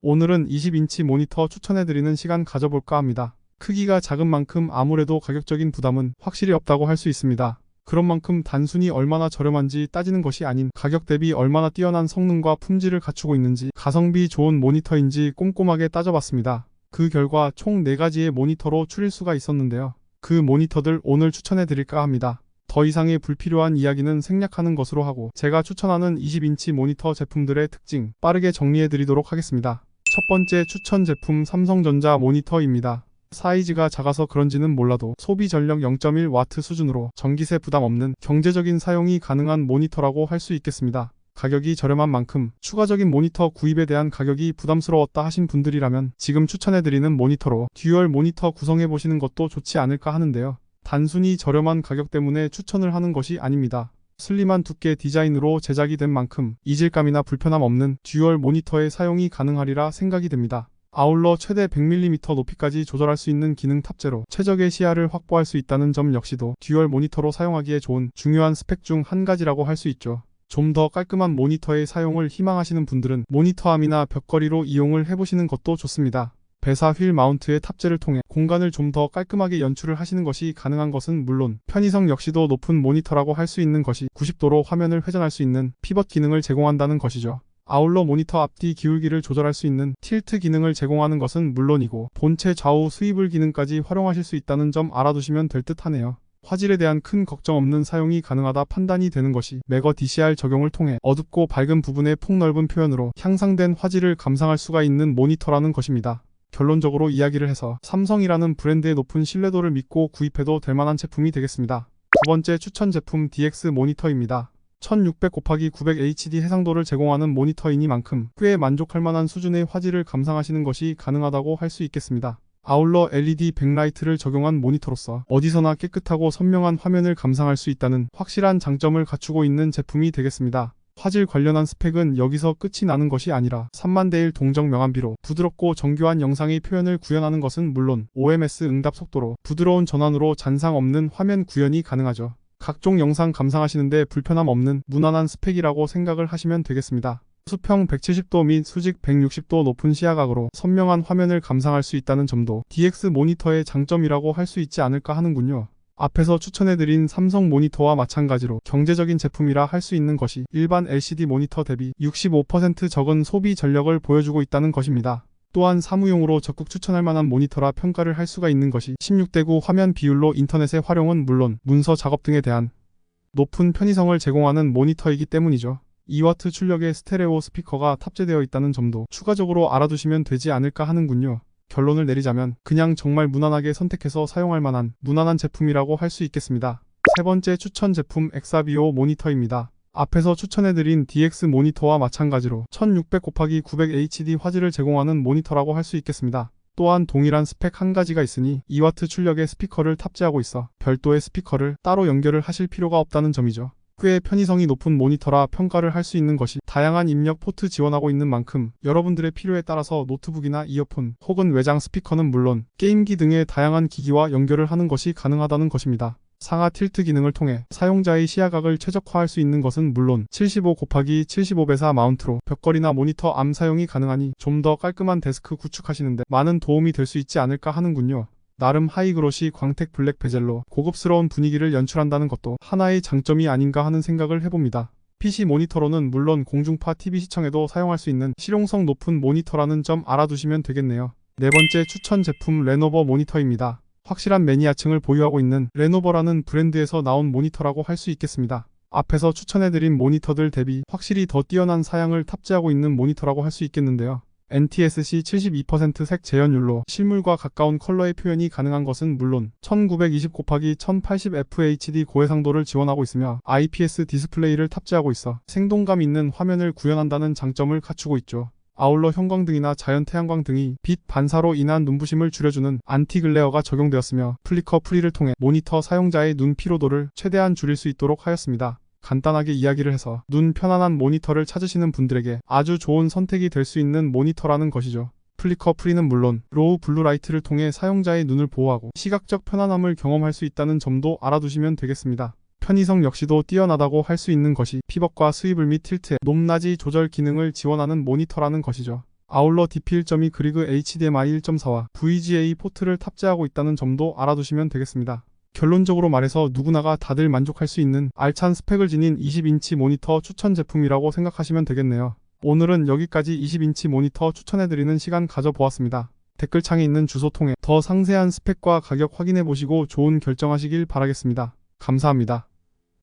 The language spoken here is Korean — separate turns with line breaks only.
오늘은 20인치 모니터 추천해드리는 시간 가져볼까 합니다. 크기가 작은 만큼 아무래도 가격적인 부담은 확실히 없다고 할 수 있습니다. 그런 만큼 단순히 얼마나 저렴한지 따지는 것이 아닌 가격 대비 얼마나 뛰어난 성능과 품질을 갖추고 있는지 가성비 좋은 모니터인지 꼼꼼하게 따져봤습니다. 그 결과 총 4가지의 모니터로 추릴 수가 있었는데요. 그 모니터들 오늘 추천해드릴까 합니다. 더 이상의 불필요한 이야기는 생략하는 것으로 하고 제가 추천하는 20인치 모니터 제품들의 특징 빠르게 정리해드리도록 하겠습니다. 첫 번째 추천 제품 삼성전자 모니터입니다. 사이즈가 작아서 그런지는 몰라도 소비 전력 0.1W 수준으로 전기세 부담 없는 경제적인 사용이 가능한 모니터라고 할 수 있겠습니다. 가격이 저렴한 만큼 추가적인 모니터 구입에 대한 가격이 부담스러웠다 하신 분들이라면 지금 추천해드리는 모니터로 듀얼 모니터 구성해보시는 것도 좋지 않을까 하는데요. 단순히 저렴한 가격 때문에 추천을 하는 것이 아닙니다. 슬림한 두께 디자인으로 제작이 된 만큼 이질감이나 불편함 없는 듀얼 모니터의 사용이 가능하리라 생각이 됩니다. 아울러 최대 100mm 높이까지 조절할 수 있는 기능 탑재로 최적의 시야를 확보할 수 있다는 점 역시도 듀얼 모니터로 사용하기에 좋은 중요한 스펙 중 한 가지라고 할 수 있죠. 좀 더 깔끔한 모니터의 사용을 희망하시는 분들은 모니터암이나 벽걸이로 이용을 해보시는 것도 좋습니다. 배사 휠 마운트의 탑재를 통해 공간을 좀 더 깔끔하게 연출을 하시는 것이 가능한 것은 물론 편의성 역시도 높은 모니터라고 할 수 있는 것이 90도로 화면을 회전할 수 있는 피벗 기능을 제공한다는 것이죠. 아울러 모니터 앞뒤 기울기를 조절할 수 있는 틸트 기능을 제공하는 것은 물론이고 본체 좌우 스위블 기능까지 활용하실 수 있다는 점 알아두시면 될 듯 하네요. 화질에 대한 큰 걱정 없는 사용이 가능하다 판단이 되는 것이 매거 DCR 적용을 통해 어둡고 밝은 부분의 폭넓은 표현으로 향상된 화질을 감상할 수가 있는 모니터라는 것입니다. 결론적으로 이야기를 해서 삼성이라는 브랜드의 높은 신뢰도를 믿고 구입해도 될 만한 제품이 되겠습니다. 두 번째 추천 제품 DX 모니터입니다. 1600 곱하기 900 HD 해상도를 제공하는 모니터이니만큼 꽤 만족할 만한 수준의 화질을 감상하시는 것이 가능하다고 할 수 있겠습니다. 아울러 LED 백라이트를 적용한 모니터로서 어디서나 깨끗하고 선명한 화면을 감상할 수 있다는 확실한 장점을 갖추고 있는 제품이 되겠습니다. 화질 관련한 스펙은 여기서 끝이 나는 것이 아니라 3만대1 동정 명암비로 부드럽고 정교한 영상의 표현을 구현하는 것은 물론 OMS 응답 속도로 부드러운 전환으로 잔상 없는 화면 구현이 가능하죠. 각종 영상 감상하시는데 불편함 없는 무난한 스펙이라고 생각을 하시면 되겠습니다. 수평 170도 및 수직 160도 높은 시야각으로 선명한 화면을 감상할 수 있다는 점도 DX 모니터의 장점이라고 할 수 있지 않을까 하는군요. 앞에서 추천해드린 삼성 모니터와 마찬가지로 경제적인 제품이라 할 수 있는 것이 일반 LCD 모니터 대비 65% 적은 소비 전력을 보여주고 있다는 것입니다. 또한 사무용으로 적극 추천할 만한 모니터라 평가를 할 수가 있는 것이 16대9 화면 비율로 인터넷의 활용은 물론 문서 작업 등에 대한 높은 편의성을 제공하는 모니터이기 때문이죠. 2W 출력의 스테레오 스피커가 탑재되어 있다는 점도 추가적으로 알아두시면 되지 않을까 하는군요. 결론을 내리자면 그냥 정말 무난하게 선택해서 사용할 만한 무난한 제품이라고 할 수 있겠습니다. 세 번째 추천 제품 엑사비오 모니터입니다. 앞에서 추천해드린 DX 모니터와 마찬가지로 1600 곱하기 900 HD 화질을 제공하는 모니터라고 할 수 있겠습니다. 또한 동일한 스펙 한 가지가 있으니 2W 출력의 스피커를 탑재하고 있어 별도의 스피커를 따로 연결을 하실 필요가 없다는 점이죠. 꽤 편의성이 높은 모니터라 평가를 할 수 있는 것이 다양한 입력 포트 지원하고 있는 만큼 여러분들의 필요에 따라서 노트북이나 이어폰 혹은 외장 스피커는 물론 게임기 등의 다양한 기기와 연결을 하는 것이 가능하다는 것입니다. 상하 틸트 기능을 통해 사용자의 시야각을 최적화할 수 있는 것은 물론 75 곱하기 75배사 마운트로 벽걸이나 모니터 암 사용이 가능하니 좀 더 깔끔한 데스크 구축하시는데 많은 도움이 될 수 있지 않을까 하는군요. 나름 하이그로시 광택 블랙 베젤로 고급스러운 분위기를 연출한다는 것도 하나의 장점이 아닌가 하는 생각을 해봅니다. PC 모니터로는 물론 공중파 TV 시청에도 사용할 수 있는 실용성 높은 모니터라는 점 알아두시면 되겠네요. 네 번째 추천 제품 레노버 모니터입니다. 확실한 매니아층을 보유하고 있는 레노버라는 브랜드에서 나온 모니터라고 할 수 있겠습니다. 앞에서 추천해드린 모니터들 대비 확실히 더 뛰어난 사양을 탑재하고 있는 모니터라고 할 수 있겠는데요. NTSC 72%색 재현율로 실물과 가까운 컬러의 표현이 가능한 것은 물론 1920 곱하기 1080 FHD 고해상도를 지원하고 있으며 IPS 디스플레이를 탑재하고 있어 생동감 있는 화면을 구현한다는 장점을 갖추고 있죠. 아울러 형광등이나 자연 태양광 등이 빛 반사로 인한 눈부심을 줄여주는 안티글레어가 적용되었으며 플리커 프리를 통해 모니터 사용자의 눈 피로도를 최대한 줄일 수 있도록 하였습니다. 간단하게 이야기를 해서 눈 편안한 모니터를 찾으시는 분들에게 아주 좋은 선택이 될 수 있는 모니터라는 것이죠. 플리커 프리는 물론 로우 블루라이트를 통해 사용자의 눈을 보호하고 시각적 편안함을 경험할 수 있다는 점도 알아두시면 되겠습니다. 편의성 역시도 뛰어나다고 할 수 있는 것이 피벗과 스위블 및 틸트의 높낮이 조절 기능을 지원하는 모니터라는 것이죠. 아울러 DP1.2 그리그 HDMI 1.4와 VGA 포트를 탑재하고 있다는 점도 알아두시면 되겠습니다. 결론적으로 말해서 누구나가 다들 만족할 수 있는 알찬 스펙을 지닌 20인치 모니터 추천 제품이라고 생각하시면 되겠네요. 오늘은 여기까지 20인치 모니터 추천해드리는 시간 가져보았습니다. 댓글창에 있는 주소 통해 더 상세한 스펙과 가격 확인해 보시고 좋은 결정하시길 바라겠습니다. 감사합니다.